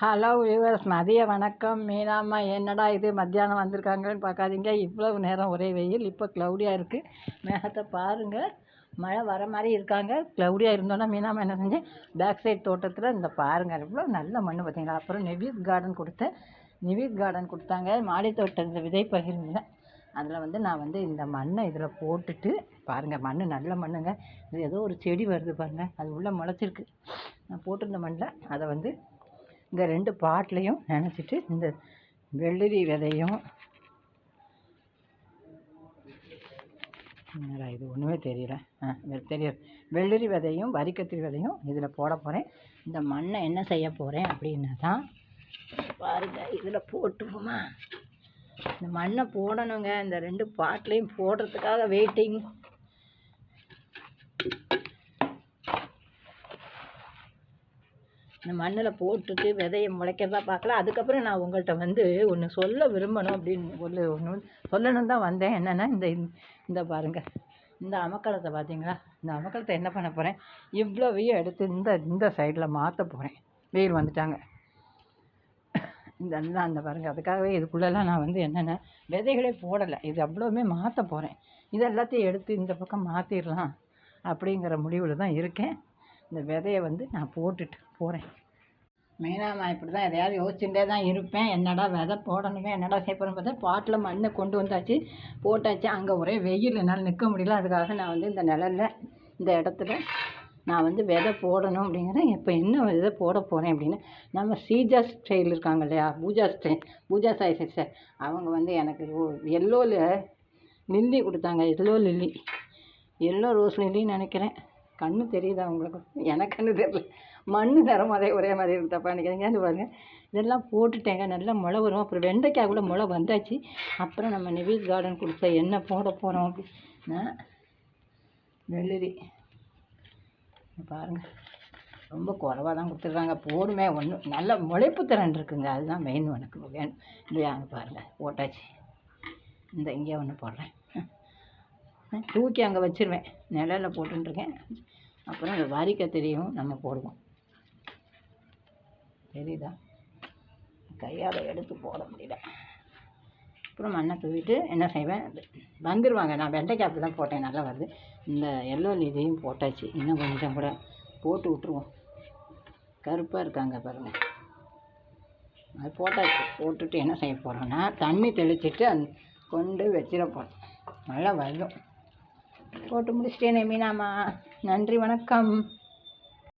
Hello viewers மதிய வணக்கம். மீனாம்மா என்னடா இது? மத்தியானம் வந்திருக்காங்கன்னு பார்க்காதீங்க. இவ்வளவு நேரம் ஒரே வெயில். இப்போ க்ளவுடியாக இருக்குது மேகத்தை பாருங்கள் மழை வர மாதிரி இருக்காங்க. க்ளவுடியாக இருந்தோன்னா மீனாம்மா என்ன செஞ்சேன் பேக் சைட் தோட்டத்தில் இந்த பாருங்கள் இவ்வளோ நல்ல மண் பார்த்தீங்களா? அப்புறம் நிவீஸ் கார்டன் கொடுத்தேன் நிவீஸ் கார்டன் கொடுத்தாங்க. மாடி தோட்டத்தில் விதை பகிர்ந்தேன். அதில் வந்து நான் வந்து இந்த மண்ணை இதில் போட்டுட்டு பாருங்கள் மண் நல்ல மண்ணுங்க. இது ஏதோ ஒரு செடி வருது பாருங்கள் அது உள்ளே முளைச்சிருக்கு. நான் போட்டிருந்த மண்ணில் அதை வந்து இந்த ரெண்டு பாட்லேயும் நினச்சிட்டு இந்த வெள்ளரி விதையும். என்னடா இது ஒன்றுமே தெரியல. ஆ வெ- வெள்ளரி விதையும் வரிக்கத்திரி விதையும் இதில் போட போகிறேன் இந்த மண்ணை என்ன செய்ய போகிறேன் அப்படின்னா தான் பாருங்க இதில் போட்டுருவோமா. இந்த மண்ணை போடணுங்க. இந்த ரெண்டு பாட்லேயும் போடுறதுக்காக வெயிட்டிங் இந்த மண்ணில் போட்டுட்டு விதையை முளைக்கிறதா பார்க்கலாம் அதுக்கப்புறம் நான் உங்கள்கிட்ட வந்து ஒன்று சொல்ல விரும்பணும் அப்படின்னு ஒரு ஒன்று சொல்லணும் தான் வந்தேன். என்னென்னா இந்த இந்த பாருங்கள் இந்த அமக்களத்தை பார்த்தீங்களா இந்த அமக்களத்தை என்ன பண்ண போகிறேன் இவ்வளோவையும் எடுத்து இந்த இந்த சைடில் மாற்ற போகிறேன் வெயில் வந்துட்டாங்க. இந்த எல்லாம் அந்த பாருங்கள் அதுக்காகவே இதுக்குள்ளெல்லாம் நான் வந்து என்னென்ன விதைகளே போடலை. இது அவ்வளோவுமே மாற்ற போகிறேன் இது எல்லாத்தையும் எடுத்து இந்த பக்கம் மாற்றிடலாம் அப்படிங்கிற முடிவில் தான் இருக்கேன். இந்த விதையை வந்து நான் போட்டுட்டு போகிறேன் மெயினாக நான் இப்படி தான் எதையாவது யோசிச்சுட்டே தான் இருப்பேன். என்னடா விதை போடணுமே என்னடா செய்யணும் பார்த்தா பாட்டில் மண்ணை கொண்டு வந்தாச்சு போட்டாச்சு. அங்கே ஒரே வெயில் என்னால் நிற்க முடியல. அதுக்காக நான் வந்து இந்த நிழல்ல இந்த இடத்துல நான் வந்து விதை போடணும் அப்படிங்கிறேன் இப்போ என்ன விதை போட போகிறேன் அப்படின்னு நம்ம சீஜா ஸ்டைல் இருக்காங்க இல்லையா? பூஜா ஸ்டைல் பூஜா சாய் சிஸ்டர் அவங்க வந்து எனக்கு எல்லோவில் லில்லி கொடுத்தாங்க. Yellow lily. எல்லோ ரோஸ் லில்லின்னு நினைக்கிறேன். கண்ணு தெரியுதா உங்களுக்கு? எனக்கு கண்ணு தெரியல. மண் நிறம் அதே ஒரே மாதிரி இருக்கு. தப்பா நினைக்கிறீங்க பாருங்க. இதெல்லாம் போட்டுட்டேங்க. நல்லா முளை வரும். அப்புறம் வெண்டைக்காய் கூட முளை வந்தாச்சு. அப்புறம் நம்ம நிவீஸ் கார்டன் கொடுத்த என்ன போட போகிறோம் அப்படின்னா வெள்ளரி. பாருங்கள் பாருங்க. ரொம்ப குறவாக தான் கொடுத்துட்றாங்க. போடுமே. ஒன்று நல்ல முளைப்பு திறன் இருக்குங்க. அதுதான் மெயின் உனக்கு வேணும். இல்லையா அங்கே பாருங்கள் போட்டாச்சு. இந்த இங்கே ஒன்று போடுறேன். தூக்கி அங்கே வச்சிருவேன். நிழல்ல போட்டுருக்கேன் அப்புறம் இந்த வரி கத்திரியும் நம்ம போடுவோம். தெரியுதா? கையால் எடுத்து போட முடியல. அப்புறம் மண்ணை தூவிட்டு என்ன செய்வேன்? வந்துடுவாங்க நான் வெண்டைக்காய் அப்படி தான் போட்டேன். நல்லா வருது. இந்த எல்லோ இதையும் போட்டாச்சு. இன்னும் கொஞ்சம் கூட போட்டு விட்ருவோம் கருப்பாக இருக்காங்க பாருங்கள் அது போட்டாச்சு. போட்டுட்டு என்ன செய்ய போகிறோன்னா தண்ணி தெளிச்சிட்டு அந் கொண்டு வச்சிட போகிறோம் நல்லா வரும். போட்டு முடிச்சிட்டேனே மீனாம்மா. நன்றி வணக்கம்.